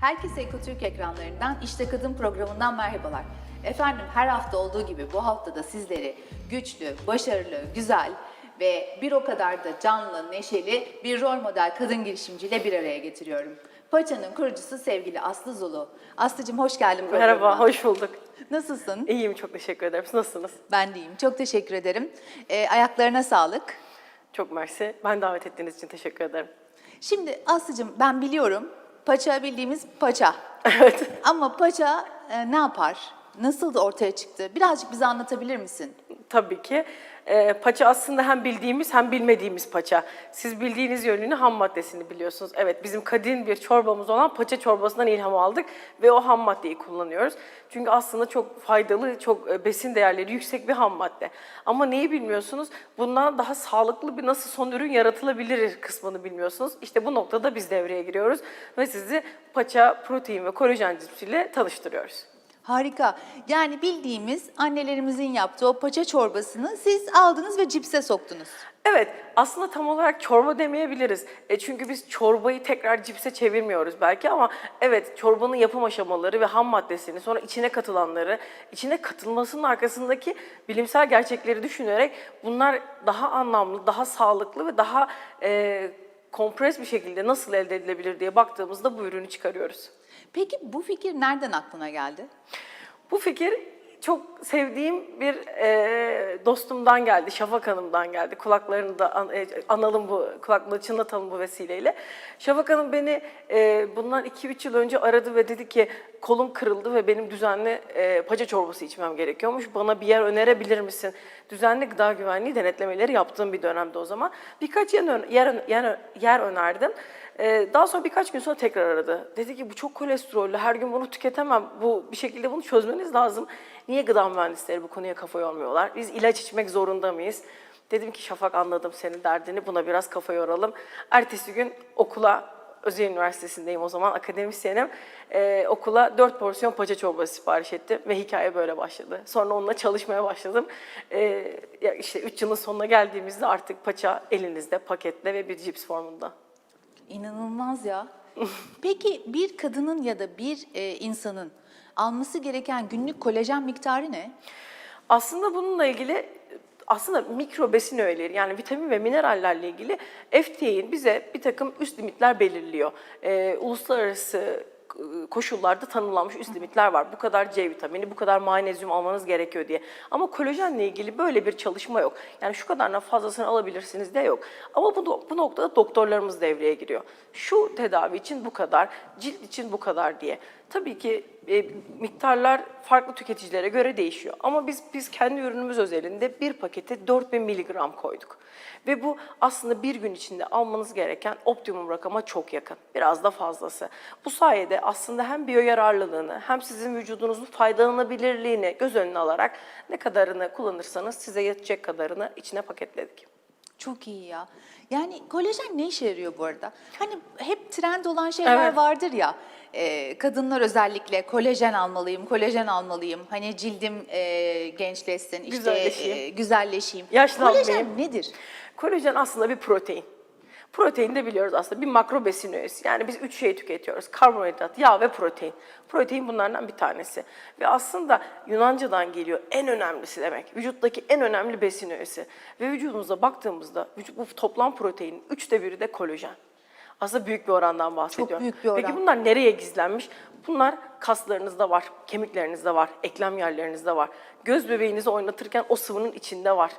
Herkese Ekotürk ekranlarından İşte Kadın programından merhabalar. Efendim her hafta olduğu gibi bu hafta da sizleri güçlü, başarılı, güzel ve bir o kadar da canlı, neşeli bir rol model kadın girişimciyle bir araya getiriyorum. Paça'nın kurucusu sevgili Aslı Zulu. Aslı'cım hoş geldin. Merhaba, hoş bulduk. Nasılsın? İyiyim, çok teşekkür ederim. Siz nasılsınız? Ben de iyiyim. Çok teşekkür ederim. Ee, ayaklarına sağlık. Çok mersi. Ben davet ettiğiniz için teşekkür ederim. Şimdi Aslı'cım ben biliyorum paça bildiğimiz paça. Evet. Ama paça e, ne yapar? Nasıl ortaya çıktı? Birazcık bize anlatabilir misin? Tabii ki. Ee, paça aslında hem bildiğimiz hem bilmediğimiz paça. Siz bildiğiniz yönünü ham maddesini biliyorsunuz. Evet bizim kadim bir çorbamız olan paça çorbasından ilham aldık ve o ham maddeyi kullanıyoruz. Çünkü aslında çok faydalı, çok e, besin değerleri yüksek bir ham madde. Ama neyi bilmiyorsunuz? Bundan daha sağlıklı bir nasıl son ürün yaratılabilir kısmını bilmiyorsunuz. İşte bu noktada biz devreye giriyoruz ve sizi paça, protein ve kolajen cipsiyle tanıştırıyoruz. Harika. Yani bildiğimiz annelerimizin yaptığı o paça çorbasını siz aldınız ve cipse soktunuz. Evet, aslında tam olarak çorba demeyebiliriz. E çünkü biz çorbayı tekrar cipse çevirmiyoruz belki ama evet çorbanın yapım aşamaları ve ham maddesini, sonra içine katılanları, içine katılmasının arkasındaki bilimsel gerçekleri düşünerek bunlar daha anlamlı, daha sağlıklı ve daha e, kompres bir şekilde nasıl elde edilebilir diye baktığımızda bu ürünü çıkarıyoruz. Peki bu fikir nereden aklına geldi? Bu fikir çok sevdiğim bir e, dostumdan geldi, Şafak Hanım'dan geldi. Kulaklarını da an- e, analım bu, kulaklığı çınlatalım bu vesileyle. Şafak Hanım beni e, bundan 2-3 yıl önce aradı ve dedi ki kolum kırıldı ve benim düzenli e, paça çorbası içmem gerekiyormuş. Bana bir yer önerebilir misin? Düzenli gıda güvenliği denetlemeleri yaptığım bir dönemde o zaman. Birkaç yer, yer, yer, yer önerdim. Ee, Daha sonra birkaç gün sonra tekrar aradı. Dedi ki bu çok kolesterollü, her gün bunu tüketemem. Bu bir şekilde bunu çözmeniz lazım. Niye gıda mühendisleri bu konuya kafa yormuyorlar? Biz ilaç içmek zorunda mıyız? Dedim ki Şafak anladım senin derdini, buna biraz kafa yoralım. Ertesi gün okula, Özel Üniversitesi'ndeyim o zaman, akademisyenim. Ee, okula dört porsiyon paça çorbası sipariş ettim ve hikaye böyle başladı. Sonra onunla çalışmaya başladım. Ee, işte üç yılın sonuna geldiğimizde artık paça elinizde, paketle ve bir cips formunda. İnanılmaz ya. Peki bir kadının ya da bir e, insanın alması gereken günlük kolajen miktarı ne? Aslında bununla ilgili aslında mikro besin öğeleri yani vitamin ve minerallerle ilgili FDA'nin bize bir takım üst limitler belirliyor. Ee, uluslararası koşullarda tanımlanmış üst limitler var. Bu kadar C vitamini, bu kadar magnezyum almanız gerekiyor diye. Ama kolajenle ilgili böyle bir çalışma yok. Yani şu kadarına fazlasını alabilirsiniz de yok. Ama bu, bu noktada doktorlarımız devreye giriyor. Şu tedavi için bu kadar, cilt için bu kadar diye. Tabii ki e, miktarlar farklı tüketicilere göre değişiyor. Ama biz biz kendi ürünümüz özelinde bir pakete 4000 miligram koyduk. Ve bu aslında bir gün içinde almanız gereken optimum rakama çok yakın. Biraz da fazlası. Bu sayede aslında hem biyoyararlılığını hem sizin vücudunuzun faydalanabilirliğini göz önüne alarak ne kadarını kullanırsanız size yetecek kadarını içine paketledik. Çok iyi ya. Yani kolajen ne işe yarıyor bu arada? Hani hep trend olan şeyler Evet. vardır ya. E, kadınlar özellikle kolajen almalıyım, kolajen almalıyım. Hani cildim e, gençleşsin, işte Güzelleşeyim. e, güzelleşeyim. Yaşlanmayayım. Kolajen nedir? Kolajen aslında bir protein. Protein de biliyoruz aslında bir makro besin öğesi. Yani biz üç şey tüketiyoruz. Karbonhidrat, yağ ve protein. Protein bunlardan bir tanesi. Ve aslında Yunanca'dan geliyor en önemlisi demek. Vücuttaki en önemli besin öğesi. Ve vücudumuza baktığımızda vücut, bu toplam proteinin üçte biri de kolajen. Aslında büyük bir orandan bahsediyorum. büyük bir oran. Peki bunlar nereye gizlenmiş? Bunlar kaslarınızda var, kemiklerinizde var, eklem yerlerinizde var. Göz bebeğinizi oynatırken o sıvının içinde var.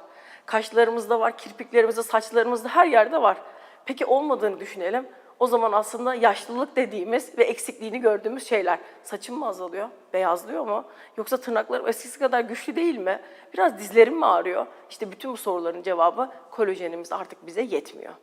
Kaşlarımızda var, kirpiklerimizde, saçlarımızda her yerde var. Peki olmadığını düşünelim. O zaman aslında yaşlılık dediğimiz ve eksikliğini gördüğümüz şeyler. Saçım mı azalıyor? Beyazlıyor mu? Yoksa tırnaklarım eskisi kadar güçlü değil mi? Biraz dizlerim mi ağrıyor? İşte bütün bu soruların cevabı kolajenimiz artık bize yetmiyor.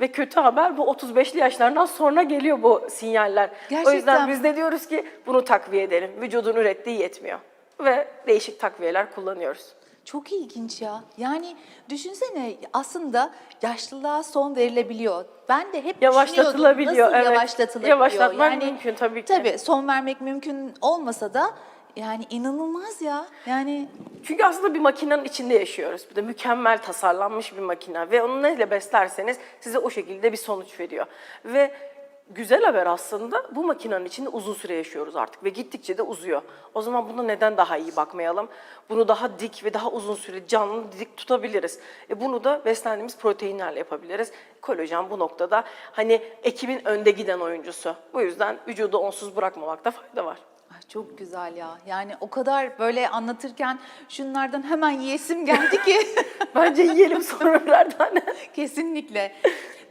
Ve kötü haber bu 35'li yaşlardan sonra geliyor bu sinyaller. O Gerçekten yüzden mi? biz de diyoruz ki bunu takviye edelim. Vücudun ürettiği yetmiyor. Ve değişik takviyeler kullanıyoruz. Çok ilginç ya. Yani düşünsene aslında yaşlılığa son verilebiliyor. Ben de hep Yavaşlatılabiliyor, nasıl evet. yavaşlatılabiliyor. Yavaşlatmak mümkün tabii ki. Tabii son vermek mümkün olmasa da Yani inanılmaz ya. Yani Çünkü aslında bir makinenin içinde yaşıyoruz. Bir de mükemmel tasarlanmış bir makine ve onu neyle beslerseniz size o şekilde bir sonuç veriyor. Ve güzel haber aslında bu makinenin içinde uzun süre yaşıyoruz artık ve gittikçe de uzuyor. O zaman buna neden daha iyi bakmayalım? Bunu daha dik ve daha uzun süre canlı dik tutabiliriz. E bunu da beslendiğimiz proteinlerle yapabiliriz. Kolajen bu noktada hani ekibin önde giden oyuncusu. Bu yüzden vücudu onsuz bırakmamakta fayda var. Çok güzel ya. Yani o kadar böyle anlatırken şunlardan hemen yiyesim geldi ki. Bence yiyelim sonra birer tane. Kesinlikle.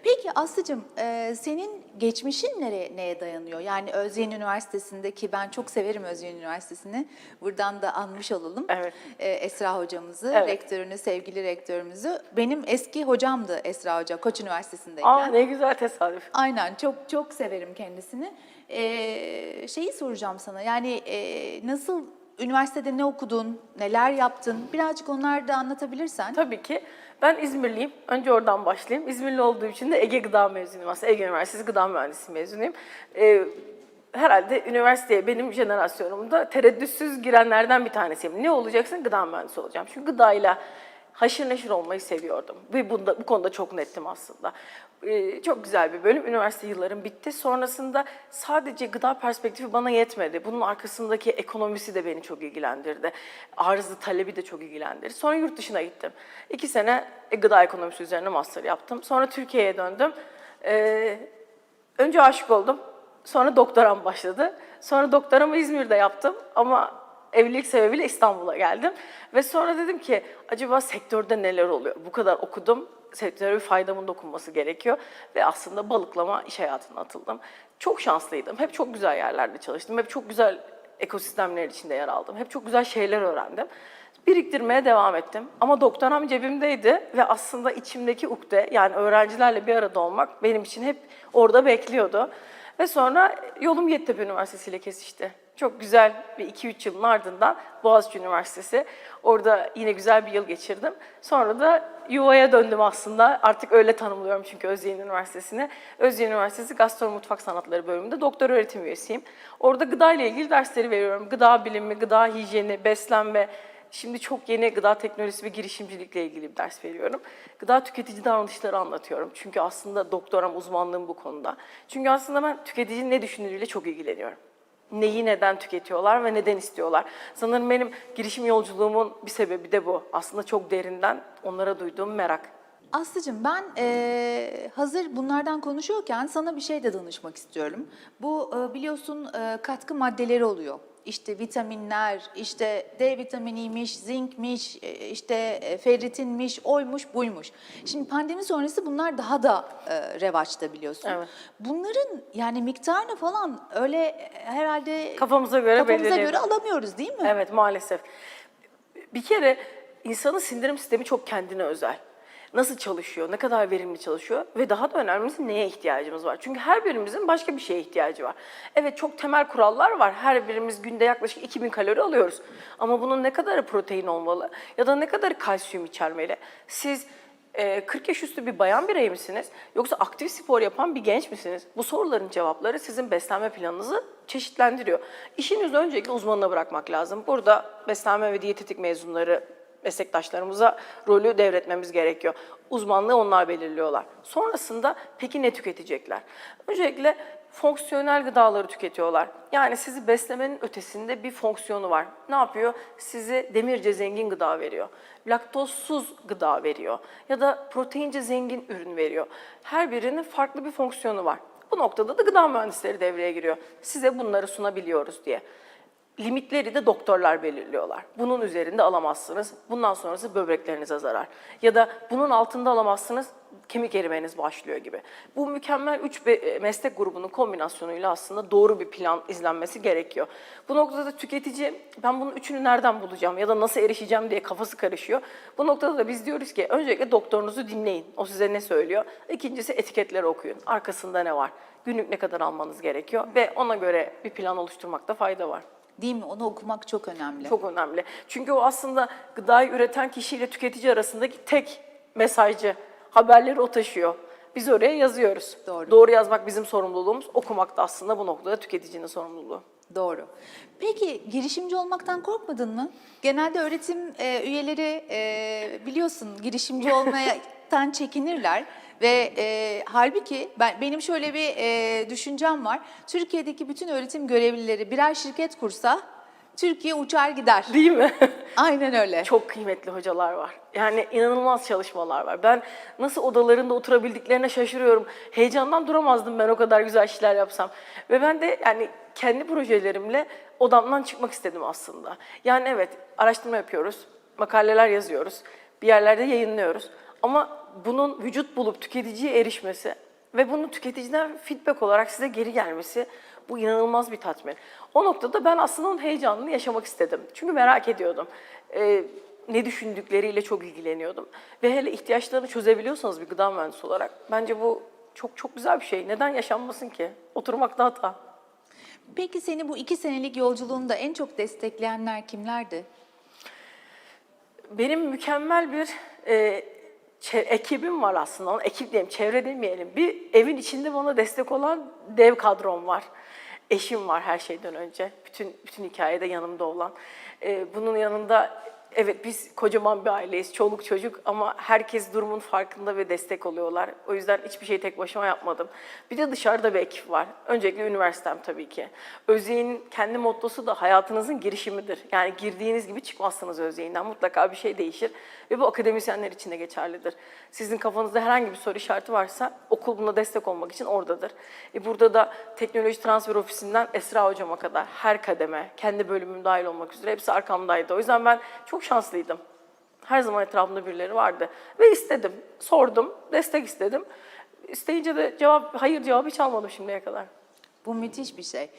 Peki Aslı'cığım e, senin geçmişin nereye, neye dayanıyor? Yani Özyeğin Üniversitesi'nde ki ben çok severim Özyeğin Üniversitesi'ni. Buradan da anmış olalım. Evet. E, Esra hocamızı, Evet. rektörünü, sevgili rektörümüzü. Benim eski hocamdı Esra Hoca Koç Üniversitesi'ndeyken. Aa ne güzel tesadüf. Aynen çok çok severim kendisini. Ee, şeyi soracağım sana yani e, nasıl üniversitede ne okudun, neler yaptın birazcık onları da anlatabilirsen. Tabii ki. Ben İzmirliyim. Önce oradan başlayayım. İzmirli olduğum için de Ege Gıda mezunuyum aslında. Ege Üniversitesi Gıda Mühendisliği mezunuyum. Ee, herhalde üniversiteye benim jenerasyonumda tereddütsüz girenlerden bir tanesiyim. Ne olacaksın? Gıda mühendisi olacağım. Çünkü gıdayla haşır neşir olmayı seviyordum. Ve bunda, bu konuda çok nettim aslında. Ee, çok güzel bir bölüm. Üniversite yıllarım bitti. Sonrasında sadece gıda perspektifi bana yetmedi. Bunun arkasındaki ekonomisi de beni çok ilgilendirdi. Arzı talebi de çok ilgilendirdi. Sonra yurt dışına gittim. İki sene e, gıda ekonomisi üzerine master yaptım. Sonra Türkiye'ye döndüm. Ee, önce aşık oldum. Sonra doktoram başladı. Sonra doktoramı İzmir'de yaptım ama evlilik sebebiyle İstanbul'a geldim. Ve sonra dedim ki acaba sektörde neler oluyor? Bu kadar okudum, sektöre bir faydamın dokunması gerekiyor. Ve aslında balıklama iş hayatına atıldım. Çok şanslıydım. Hep çok güzel yerlerde çalıştım. Hep çok güzel ekosistemler içinde yer aldım. Hep çok güzel şeyler öğrendim. Biriktirmeye devam ettim. Ama doktoram cebimdeydi ve aslında içimdeki ukde yani öğrencilerle bir arada olmak benim için hep orada bekliyordu. Ve sonra yolum Yeditepe Üniversitesi ile kesişti. Çok güzel bir 2-3 yılın ardından Boğaziçi Üniversitesi. Orada yine güzel bir yıl geçirdim. Sonra da yuvaya döndüm aslında. Artık öyle tanımlıyorum çünkü Özyeğin Üniversitesi'ni. Özyeğin Üniversitesi Gastronomi Mutfak Sanatları bölümünde doktor öğretim üyesiyim. Orada gıda ile ilgili dersleri veriyorum. Gıda bilimi, gıda hijyeni, beslenme, Şimdi çok yeni gıda teknolojisi ve girişimcilikle ilgili bir ders veriyorum. Gıda tüketici davranışları anlatıyorum. Çünkü aslında doktoram, uzmanlığım bu konuda. Çünkü aslında ben tüketicinin ne düşündüğüyle çok ilgileniyorum. Neyi neden tüketiyorlar ve neden istiyorlar. Sanırım benim girişim yolculuğumun bir sebebi de bu. Aslında çok derinden onlara duyduğum merak. Aslı'cığım ben eee, hazır bunlardan konuşuyorken sana bir şey de danışmak istiyorum. Bu eee, biliyorsun eee, katkı maddeleri oluyor. İşte vitaminler, işte D vitaminiymiş, zinkmiş, e, işte e, ferritinmiş, oymuş, buymuş. Şimdi pandemi sonrası bunlar daha da e, revaçta biliyorsun. Evet. Bunların yani miktarını falan öyle e, herhalde Kafamıza göre kafamıza belirleyelim. göre alamıyoruz değil mi? Evet maalesef. Bir kere insanın sindirim sistemi çok kendine özel. Nasıl çalışıyor, ne kadar verimli çalışıyor ve daha da önemlisi neye ihtiyacımız var? Çünkü her birimizin başka bir şeye ihtiyacı var. Evet çok temel kurallar var. Her birimiz günde yaklaşık 2000 kalori alıyoruz. Ama bunun ne kadarı protein olmalı ya da ne kadarı kalsiyum içermeli? Siz e, 40 yaş üstü bir bayan birey misiniz? Yoksa aktif spor yapan bir genç misiniz? Bu soruların cevapları sizin beslenme planınızı çeşitlendiriyor. İşinizi öncelikle uzmanına bırakmak lazım. Burada beslenme ve diyetetik mezunları meslektaşlarımıza rolü devretmemiz gerekiyor. Uzmanlığı onlar belirliyorlar. Sonrasında peki ne tüketecekler? Öncelikle fonksiyonel gıdaları tüketiyorlar. Yani sizi beslemenin ötesinde bir fonksiyonu var. Ne yapıyor? Size demirce zengin gıda veriyor. Laktozsuz gıda veriyor. Ya da proteince zengin ürün veriyor. Her birinin farklı bir fonksiyonu var. Bu noktada da gıda mühendisleri devreye giriyor. Size bunları sunabiliyoruz diye. Limitleri de doktorlar belirliyorlar. Bunun üzerinde alamazsınız. Bundan sonrası böbreklerinize zarar. Ya da bunun altında alamazsınız, kemik erimeniz başlıyor gibi. Bu mükemmel üç be- meslek grubunun kombinasyonuyla aslında doğru bir plan izlenmesi gerekiyor. Bu noktada da tüketici ben bunun üçünü nereden bulacağım ya da nasıl erişeceğim diye kafası karışıyor. Bu noktada da biz diyoruz ki öncelikle doktorunuzu dinleyin. O size ne söylüyor? İkincisi etiketleri okuyun. Arkasında ne var? Günlük ne kadar almanız gerekiyor ve ona göre bir plan oluşturmakta fayda var. Değil mi? Onu okumak çok önemli. Çok önemli. Çünkü o aslında gıdayı üreten kişiyle tüketici arasındaki tek mesajcı. Haberleri o taşıyor. Biz oraya yazıyoruz. Doğru. Doğru yazmak bizim sorumluluğumuz. Okumak da aslında bu noktada tüketicinin sorumluluğu. Doğru. Peki girişimci olmaktan korkmadın mı? Genelde öğretim e, üyeleri e, biliyorsun girişimci olmaktan çekinirler ve e, halbuki ben benim şöyle bir e, düşüncem var. Türkiye'deki bütün öğretim görevlileri birer şirket kursa Türkiye uçar gider. Değil mi? Aynen öyle. Çok kıymetli hocalar var. Yani inanılmaz çalışmalar var. Ben nasıl odalarında oturabildiklerine şaşırıyorum. Heyecandan duramazdım ben o kadar güzel işler yapsam. Ve ben de yani kendi projelerimle odamdan çıkmak istedim aslında. Yani evet araştırma yapıyoruz, makaleler yazıyoruz, bir yerlerde yayınlıyoruz. Ama bunun vücut bulup tüketiciye erişmesi ve bunun tüketiciden feedback olarak size geri gelmesi bu inanılmaz bir tatmin. O noktada ben aslında onun heyecanını yaşamak istedim. Çünkü merak ediyordum. Ee, ne düşündükleriyle çok ilgileniyordum. Ve hele ihtiyaçlarını çözebiliyorsanız bir gıda mühendisi olarak bence bu çok çok güzel bir şey. Neden yaşanmasın ki? Oturmak da hata. Peki seni bu iki senelik yolculuğunda en çok destekleyenler kimlerdi? Benim mükemmel bir e, ekibim var aslında. Onu ekip diyelim, çevre demeyelim. Bir evin içinde bana destek olan dev kadrom var. Eşim var her şeyden önce. Bütün bütün hikayede yanımda olan. E, bunun yanında evet biz kocaman bir aileyiz, çoluk çocuk ama herkes durumun farkında ve destek oluyorlar. O yüzden hiçbir şeyi tek başıma yapmadım. Bir de dışarıda bir ekip var. Öncelikle üniversitem tabii ki. Özyeğin kendi mottosu da hayatınızın girişimidir. Yani girdiğiniz gibi çıkmazsınız Özyeğinden. Mutlaka bir şey değişir. Ve bu akademisyenler için de geçerlidir. Sizin kafanızda herhangi bir soru işareti varsa okul buna destek olmak için oradadır. E burada da teknoloji transfer ofisinden Esra hocama kadar her kademe, kendi bölümüm dahil olmak üzere hepsi arkamdaydı. O yüzden ben çok şanslıydım. Her zaman etrafımda birileri vardı. Ve istedim, sordum, destek istedim. İsteyince de cevap, hayır cevabı hiç almadım şimdiye kadar. Bu müthiş bir şey.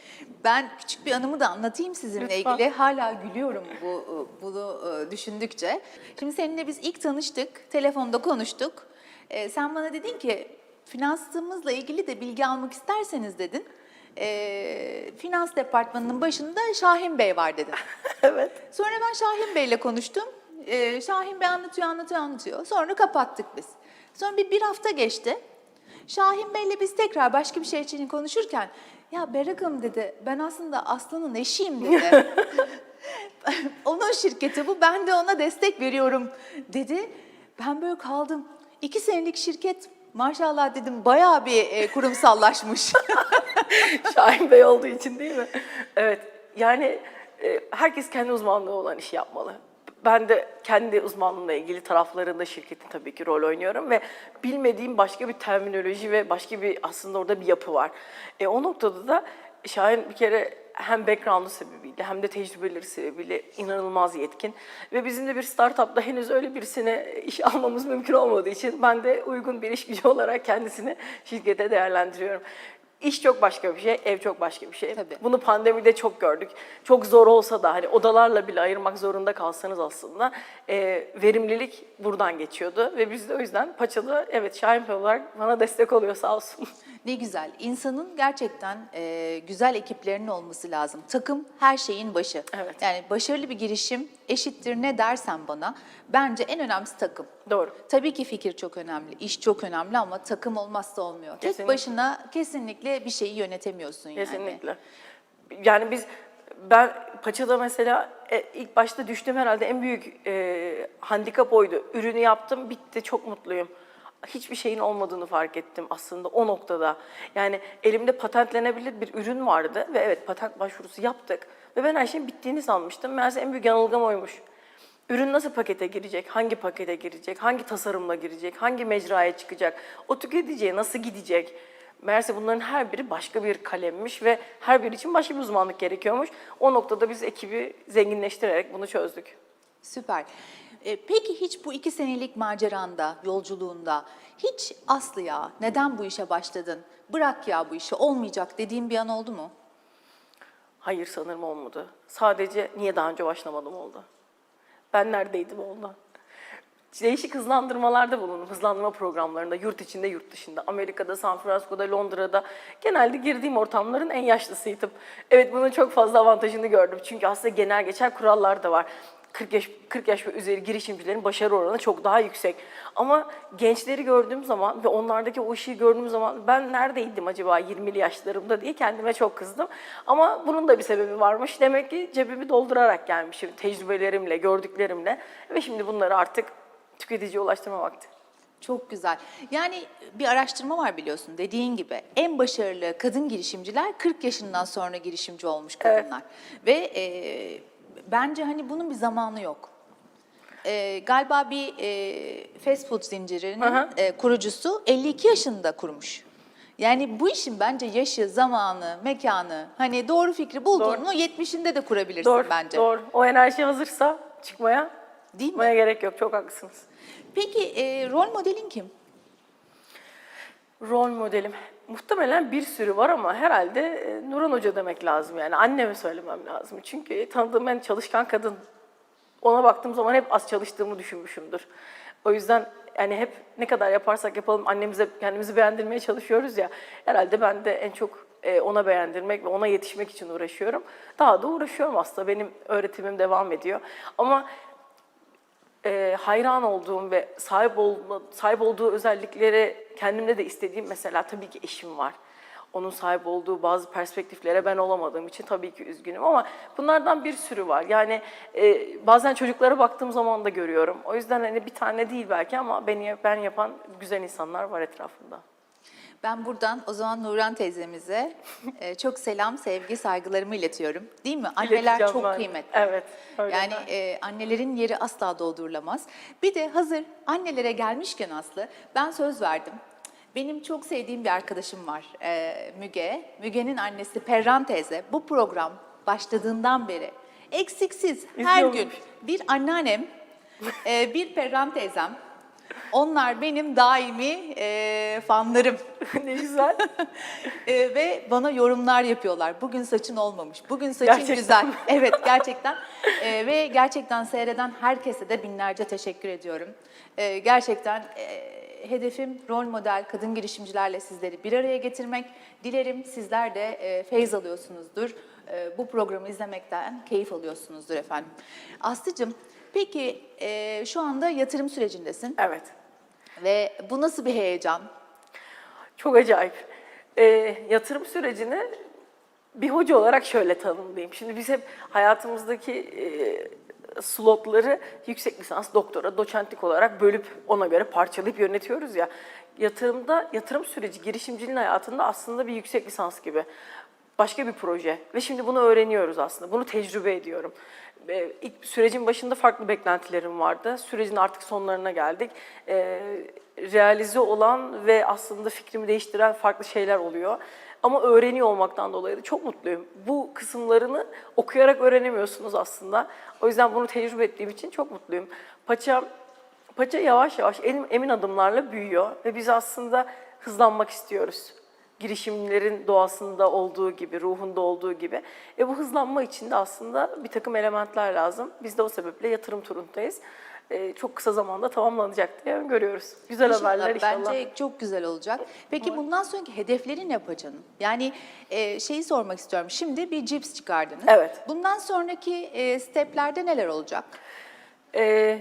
Ben küçük bir anımı da anlatayım sizinle Lütfen. ilgili. Hala gülüyorum bu bunu e, düşündükçe. Şimdi seninle biz ilk tanıştık, telefonda konuştuk. E, Sen bana dedin ki finansımızla ilgili de bilgi almak isterseniz dedin. E, finans departmanının başında Şahin Bey var dedin. evet. Sonra ben Şahin Bey'le konuştum. Ee, Şahin Bey anlatıyor, anlatıyor, anlatıyor. Sonra kapattık biz. Sonra bir, bir hafta geçti. Şahin Bey'le biz tekrar başka bir şey için konuşurken ya Berrak Hanım dedi ben aslında Aslı'nın eşiyim dedi. Onun şirketi bu ben de ona destek veriyorum dedi. Ben böyle kaldım. İki senelik şirket maşallah dedim bayağı bir e, kurumsallaşmış. Şahin Bey olduğu için değil mi? Evet. Yani e, herkes kendi uzmanlığı olan işi yapmalı. Ben de kendi uzmanlığımla ilgili taraflarında şirketin tabii ki rol oynuyorum ve bilmediğim başka bir terminoloji ve başka bir aslında orada bir yapı var. E, o noktada da Şahin bir kere hem background'u sebebiyle hem de tecrübeleri sebebiyle inanılmaz yetkin. Ve bizim de bir startupta henüz öyle birisine iş almamız mümkün olmadığı için ben de uygun bir iş gücü olarak kendisini şirkete değerlendiriyorum. İş çok başka bir şey, ev çok başka bir şey. Tabii. Bunu pandemide çok gördük. Çok zor olsa da hani odalarla bile ayırmak zorunda kalsanız aslında e, verimlilik buradan geçiyordu. Ve biz de o yüzden Paçalı evet Şahin olarak bana destek oluyor sağ olsun. Ne güzel. İnsanın gerçekten e, güzel ekiplerinin olması lazım. Takım her şeyin başı. Evet. Yani başarılı bir girişim eşittir ne dersen bana. Bence en önemlisi takım. Doğru. Tabii ki fikir çok önemli, iş çok önemli ama takım olmazsa olmuyor. Tek Kesinlikle. başına kesinlikle bir şeyi yönetemiyorsun yani. Kesinlikle. Yani biz ben Paça'da mesela e, ilk başta düştüğüm herhalde en büyük e, handikap oydu. Ürünü yaptım, bitti, çok mutluyum. Hiçbir şeyin olmadığını fark ettim aslında o noktada. Yani elimde patentlenebilir bir ürün vardı ve evet patent başvurusu yaptık. Ve ben her şeyin bittiğini sanmıştım. Meğerse en büyük yanılgam oymuş. Ürün nasıl pakete girecek, hangi pakete girecek, hangi tasarımla girecek, hangi mecraya çıkacak, o tüketiciye nasıl gidecek? Meğerse bunların her biri başka bir kalemmiş ve her biri için başka bir uzmanlık gerekiyormuş. O noktada biz ekibi zenginleştirerek bunu çözdük. Süper. E, peki hiç bu iki senelik maceranda, yolculuğunda hiç Aslı ya neden bu işe başladın? Bırak ya bu işi olmayacak dediğin bir an oldu mu? Hayır sanırım olmadı. Sadece niye daha önce başlamadım oldu. Ben neredeydim oldu. Değişik hızlandırmalarda bulundum. Hızlandırma programlarında, yurt içinde, yurt dışında. Amerika'da, San Francisco'da, Londra'da. Genelde girdiğim ortamların en yaşlısıydım. Evet bunun çok fazla avantajını gördüm. Çünkü aslında genel geçer kurallar da var. 40 yaş 40 yaş ve üzeri girişimcilerin başarı oranı çok daha yüksek. Ama gençleri gördüğüm zaman ve onlardaki o ışığı gördüğüm zaman ben neredeydim acaba 20'li yaşlarımda diye kendime çok kızdım. Ama bunun da bir sebebi varmış. Demek ki cebimi doldurarak gelmişim tecrübelerimle, gördüklerimle ve şimdi bunları artık tüketiciye ulaştırma vakti. Çok güzel. Yani bir araştırma var biliyorsun dediğin gibi. En başarılı kadın girişimciler 40 yaşından sonra girişimci olmuş kadınlar. Ve e, bence hani bunun bir zamanı yok. E, galiba bir e, fast food zincirinin Aha. e, kurucusu 52 yaşında kurmuş. Yani bu işin bence yaşı, zamanı, mekanı, hani doğru fikri buldun mu 70'inde de kurabilirsin Doğru, bence. doğru. O enerji hazırsa çıkmaya, Değil mi? çıkmaya gerek yok. Çok haklısınız. Peki e, rol modelin kim? Rol modelim. Muhtemelen bir sürü var ama herhalde e, Nurhan Hoca demek lazım yani. Anneme söylemem lazım. Çünkü tanıdığım en çalışkan kadın. Ona baktığım zaman hep az çalıştığımı düşünmüşümdür. O yüzden yani hep ne kadar yaparsak yapalım annemize kendimizi beğendirmeye çalışıyoruz ya. Herhalde ben de en çok e, ona beğendirmek ve ona yetişmek için uğraşıyorum. Daha da uğraşıyorum aslında. Benim öğretimim devam ediyor. Ama e, hayran olduğum ve sahip olma, sahip olduğu özellikleri kendimde de istediğim mesela tabii ki eşim var. Onun sahip olduğu bazı perspektiflere ben olamadığım için tabii ki üzgünüm ama bunlardan bir sürü var. Yani e, bazen çocuklara baktığım zaman da görüyorum. O yüzden hani bir tane değil belki ama beni ben yapan güzel insanlar var etrafımda. Ben buradan o zaman Nurhan teyzemize e, çok selam, sevgi, saygılarımı iletiyorum. Değil mi? Anneler İleteceğim çok ben. kıymetli. Evet. öyle. Yani e, annelerin yeri asla doldurulamaz. Bir de hazır annelere gelmişken Aslı, ben söz verdim. Benim çok sevdiğim bir arkadaşım var e, Müge. Müge'nin annesi Perran teyze. Bu program başladığından beri eksiksiz her gün İzliyormuş. bir anneannem, e, bir Perran teyzem. Onlar benim daimi e, fanlarım. ne güzel. Ee, ve bana yorumlar yapıyorlar. Bugün saçın olmamış, bugün saçın Gerçekten güzel. Evet gerçekten. Ee, ve gerçekten seyreden herkese de binlerce teşekkür ediyorum. Ee, gerçekten e, hedefim rol model kadın girişimcilerle sizleri bir araya getirmek. Dilerim sizler de e, feyz alıyorsunuzdur. E, bu programı izlemekten keyif alıyorsunuzdur efendim. Aslı'cığım peki e, şu anda yatırım sürecindesin Evet. Ve bu nasıl bir heyecan? Çok acayip. Ee, yatırım sürecini bir hoca olarak şöyle tanımlayayım. Şimdi biz hep hayatımızdaki e, slotları yüksek lisans, doktora, doçentlik olarak bölüp ona göre parçalayıp yönetiyoruz ya. Yatırımda, yatırım süreci girişimciliğin hayatında aslında bir yüksek lisans gibi. Başka bir proje ve şimdi bunu öğreniyoruz aslında. Bunu tecrübe ediyorum. İlk sürecin başında farklı beklentilerim vardı. Sürecin artık sonlarına geldik. Ee, realize olan ve aslında fikrimi değiştiren farklı şeyler oluyor. Ama öğreniyor olmaktan dolayı da çok mutluyum. Bu kısımlarını okuyarak öğrenemiyorsunuz aslında. O yüzden bunu tecrübe ettiğim için çok mutluyum. Paça, paça yavaş yavaş emin adımlarla büyüyor ve biz aslında hızlanmak istiyoruz girişimlerin doğasında olduğu gibi, ruhunda olduğu gibi. E bu hızlanma için de aslında bir takım elementler lazım. Biz de o sebeple yatırım turundayız. E, çok kısa zamanda tamamlanacak diye görüyoruz. Güzel haberler inşallah. Bence çok güzel olacak. Peki bundan sonraki hedefleri ne yapacaksın? Yani e, şeyi sormak istiyorum. Şimdi bir cips çıkardınız. Evet. Bundan sonraki e, steplerde neler olacak? Ee,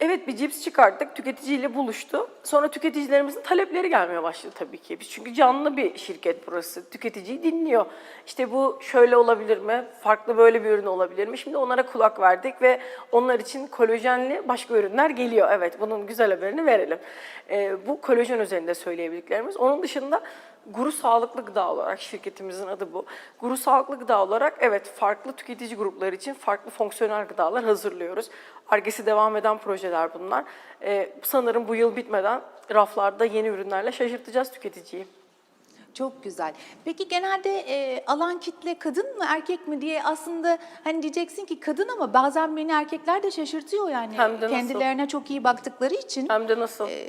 evet bir cips çıkarttık, tüketiciyle buluştu. Sonra tüketicilerimizin talepleri gelmeye başladı tabii ki. Biz çünkü canlı bir şirket burası. Tüketiciyi dinliyor. İşte bu şöyle olabilir mi? Farklı böyle bir ürün olabilir mi? Şimdi onlara kulak verdik ve onlar için kolajenli başka ürünler geliyor. Evet bunun güzel haberini verelim. Ee, bu kolajen üzerinde söyleyebildiklerimiz. Onun dışında Guru Sağlıklı Gıda olarak şirketimizin adı bu. Guru Sağlıklı Gıda olarak evet farklı tüketici grupları için farklı fonksiyonel gıdalar hazırlıyoruz. Argesi devam eden projeler bunlar. Ee, sanırım bu yıl bitmeden raflarda yeni ürünlerle şaşırtacağız tüketiciyi. Çok güzel. Peki genelde e, alan kitle kadın mı erkek mi diye aslında hani diyeceksin ki kadın ama bazen beni erkekler de şaşırtıyor yani. Hem de nasıl? Kendilerine çok iyi baktıkları için. Hem de nasıl? E,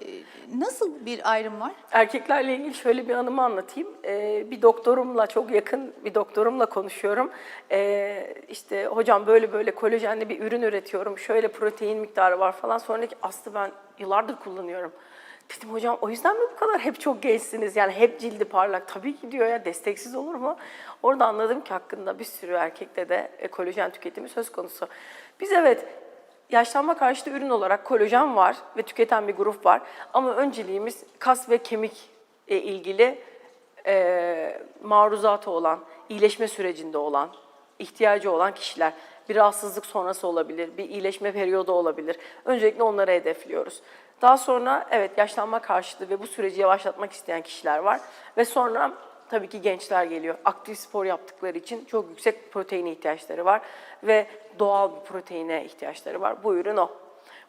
nasıl bir ayrım var? Erkeklerle ilgili şöyle bir anımı anlatayım. Ee, bir doktorumla, çok yakın bir doktorumla konuşuyorum. Ee, işte hocam böyle böyle kolajenli bir ürün üretiyorum, şöyle protein miktarı var falan. Sonra dedi ki Aslı ben yıllardır kullanıyorum. Dedim hocam o yüzden mi bu kadar hep çok gençsiniz? Yani hep cildi parlak. Tabii ki diyor ya desteksiz olur mu? Orada anladım ki hakkında bir sürü erkekte de e, kolajen tüketimi söz konusu. Biz evet yaşlanma karşıtı ürün olarak kolajen var ve tüketen bir grup var. Ama önceliğimiz kas ve kemik ile ilgili e, maruzatı olan, iyileşme sürecinde olan, ihtiyacı olan kişiler. Bir rahatsızlık sonrası olabilir, bir iyileşme periyodu olabilir. Öncelikle onları hedefliyoruz. Daha sonra evet yaşlanma karşıtı ve bu süreci yavaşlatmak isteyen kişiler var. Ve sonra tabii ki gençler geliyor. Aktif spor yaptıkları için çok yüksek proteine ihtiyaçları var ve doğal bir proteine ihtiyaçları var. Bu ürün o.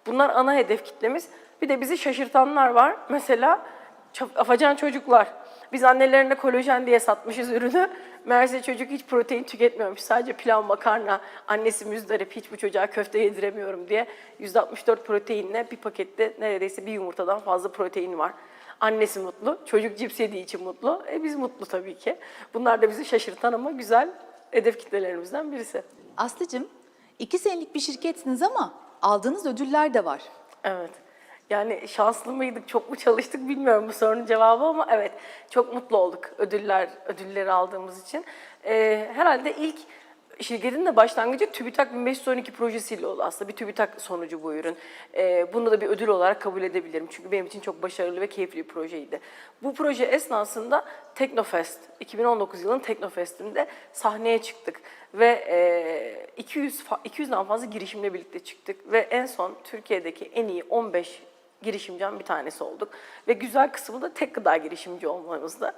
Bunlar ana hedef kitlemiz. Bir de bizi şaşırtanlar var. Mesela afacan çocuklar. Biz annelerine kolajen diye satmışız ürünü. Meğerse çocuk hiç protein tüketmiyormuş. Sadece pilav, makarna, annesi müzdarip hiç bu çocuğa köfte yediremiyorum diye. %64 proteinle bir pakette neredeyse bir yumurtadan fazla protein var. Annesi mutlu, çocuk cips yediği için mutlu. E biz mutlu tabii ki. Bunlar da bizi şaşırtan ama güzel hedef kitlelerimizden birisi. Aslıcığım, iki senelik bir şirketsiniz ama aldığınız ödüller de var. Evet. Yani şanslı mıydık, çok mu çalıştık bilmiyorum bu sorunun cevabı ama evet çok mutlu olduk ödüller ödülleri aldığımız için. Ee, herhalde ilk şirketin de başlangıcı TÜBİTAK 1512 projesiyle oldu aslında. Bir TÜBİTAK sonucu bu ürün. Ee, bunu da bir ödül olarak kabul edebilirim. Çünkü benim için çok başarılı ve keyifli bir projeydi. Bu proje esnasında Teknofest, 2019 yılının Teknofest'inde sahneye çıktık. Ve e, 200 fa- 200'den fazla girişimle birlikte çıktık. Ve en son Türkiye'deki en iyi 15 girişimciden bir tanesi olduk. Ve güzel kısmı da tek gıda girişimci olmamızda.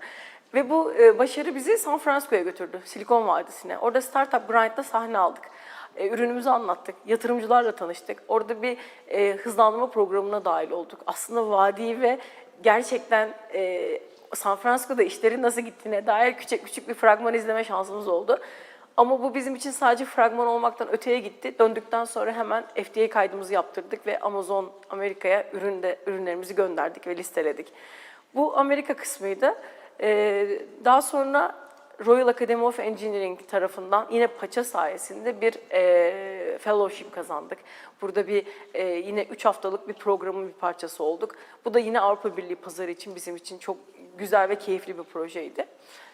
Ve bu e, başarı bizi San Francisco'ya götürdü, Silikon Vadisi'ne. Orada Startup Grind'da sahne aldık. E, ürünümüzü anlattık, yatırımcılarla tanıştık. Orada bir e, hızlandırma programına dahil olduk. Aslında vadiyi ve gerçekten e, San Francisco'da işlerin nasıl gittiğine dair küçük küçük bir fragman izleme şansımız oldu. Ama bu bizim için sadece fragman olmaktan öteye gitti. Döndükten sonra hemen FDA kaydımızı yaptırdık ve Amazon Amerika'ya üründe, ürünlerimizi gönderdik ve listeledik. Bu Amerika kısmıydı. Ee, daha sonra Royal Academy of Engineering tarafından yine paça sayesinde bir e, fellowship kazandık. Burada bir e, yine 3 haftalık bir programın bir parçası olduk. Bu da yine Avrupa Birliği pazarı için bizim için çok güzel ve keyifli bir projeydi.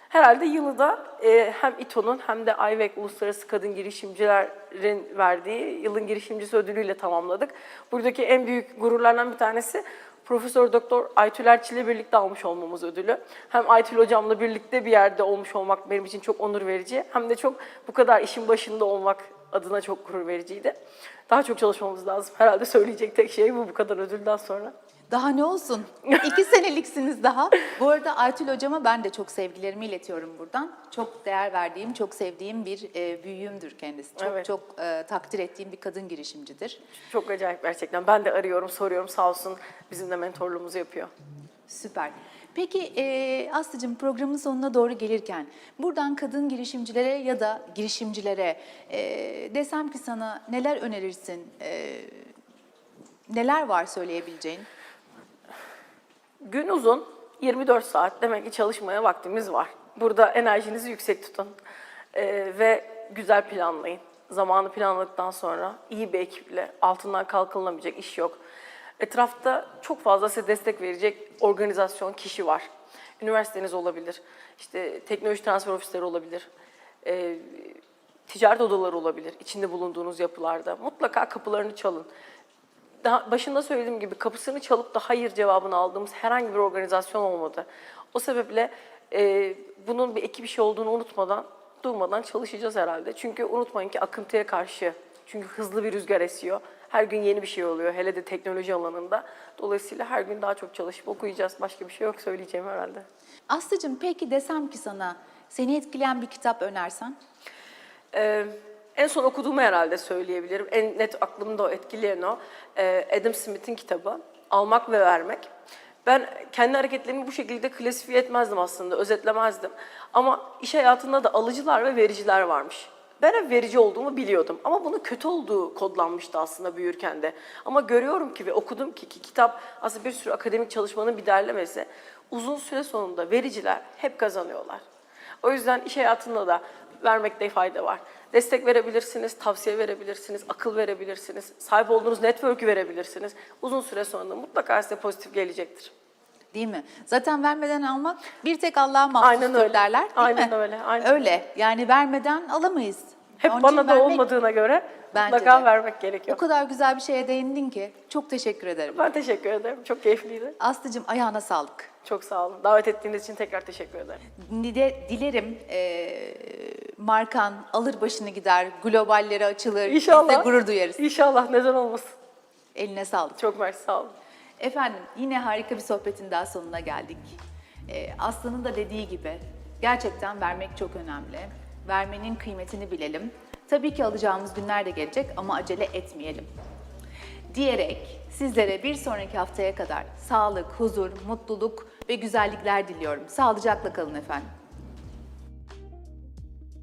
Herhalde yılı da e, hem İTO'nun hem de IVEC Uluslararası Kadın Girişimcilerin verdiği yılın girişimcisi ödülüyle tamamladık. Buradaki en büyük gururlardan bir tanesi Profesör Doktor Aytül Erçil'le birlikte almış olmamız ödülü. Hem Aytül hocamla birlikte bir yerde olmuş olmak benim için çok onur verici. Hem de çok bu kadar işin başında olmak adına çok gurur vericiydi. Daha çok çalışmamız lazım. Herhalde söyleyecek tek şey bu bu kadar ödülden sonra. Daha ne olsun? İki seneliksiniz daha. Bu arada Aytül hocama ben de çok sevgilerimi iletiyorum buradan. Çok değer verdiğim, çok sevdiğim bir e, büyüğümdür kendisi. Çok Evet. çok e, takdir ettiğim bir kadın girişimcidir. Çok acayip gerçekten. Ben de arıyorum, soruyorum sağ olsun bizim de mentorluğumuzu yapıyor. Süper. Peki e, Aslı'cığım programın sonuna doğru gelirken buradan kadın girişimcilere ya da girişimcilere e, desem ki sana neler önerirsin, e, neler var söyleyebileceğin? Gün uzun, 24 saat demek ki çalışmaya vaktimiz var. Burada enerjinizi yüksek tutun Ee, ve güzel planlayın. Zamanı planladıktan sonra iyi bir ekiple altından kalkılamayacak iş yok. Etrafta çok fazla size destek verecek organizasyon, kişi var. Üniversiteniz olabilir, işte teknoloji transfer ofisleri olabilir, ee, ticaret odaları olabilir içinde bulunduğunuz yapılarda. Mutlaka kapılarını çalın daha başında söylediğim gibi kapısını çalıp da hayır cevabını aldığımız herhangi bir organizasyon olmadı. O sebeple e, bunun bir ekip işi olduğunu unutmadan, durmadan çalışacağız herhalde. Çünkü unutmayın ki akıntıya karşı, çünkü hızlı bir rüzgar esiyor. Her gün yeni bir şey oluyor, hele de teknoloji alanında. Dolayısıyla her gün daha çok çalışıp okuyacağız. Başka bir şey yok söyleyeceğim herhalde. Aslı'cığım peki desem ki sana seni etkileyen bir kitap önersen? Ee, en son okuduğumu herhalde söyleyebilirim. En net aklımda o etkileyen o. Ee, Adam Smith'in kitabı. Almak ve Vermek. Ben kendi hareketlerimi bu şekilde klasifiye etmezdim aslında, özetlemezdim. Ama iş hayatında da alıcılar ve vericiler varmış. Ben hep verici olduğumu biliyordum ama bunun kötü olduğu kodlanmıştı aslında büyürken de. Ama görüyorum ki ve okudum ki, ki kitap aslında bir sürü akademik çalışmanın bir derlemesi. Uzun süre sonunda vericiler hep kazanıyorlar. O yüzden iş hayatında da vermekte fayda var. Destek verebilirsiniz, tavsiye verebilirsiniz, akıl verebilirsiniz, sahip olduğunuz network'ü verebilirsiniz. Uzun süre sonra mutlaka size pozitif gelecektir. Değil mi? Zaten vermeden almak bir tek Allah'a Aynen mahsustur öyle. derler değil Aynen mi? öyle, aynen öyle. Yani vermeden alamayız. Hep Onun bana da vermek- olmadığına göre Bence mutlaka de. vermek O gerekiyor. kadar güzel bir şeye değindin ki çok teşekkür ederim. Ben teşekkür ederim. Çok keyifliydi. Aslıcığım ayağına sağlık. Çok sağ olun. Davet ettiğiniz için tekrar teşekkür ederim. Dile- Dilerim e, markan alır başını gider, globallere açılır. İnşallah. Biz de gurur duyarız. İnşallah neden olmasın. Eline sağlık. Çok mersi sağ olun. Efendim yine harika bir sohbetin daha sonuna geldik. Ee, Aslı'nın da dediği gibi gerçekten vermek çok önemli. Vermenin kıymetini bilelim. Tabii ki alacağımız günler de gelecek ama acele etmeyelim. Diyerek sizlere bir sonraki haftaya kadar sağlık, huzur, mutluluk ve güzellikler diliyorum. Sağlıcakla kalın efendim.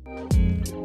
Música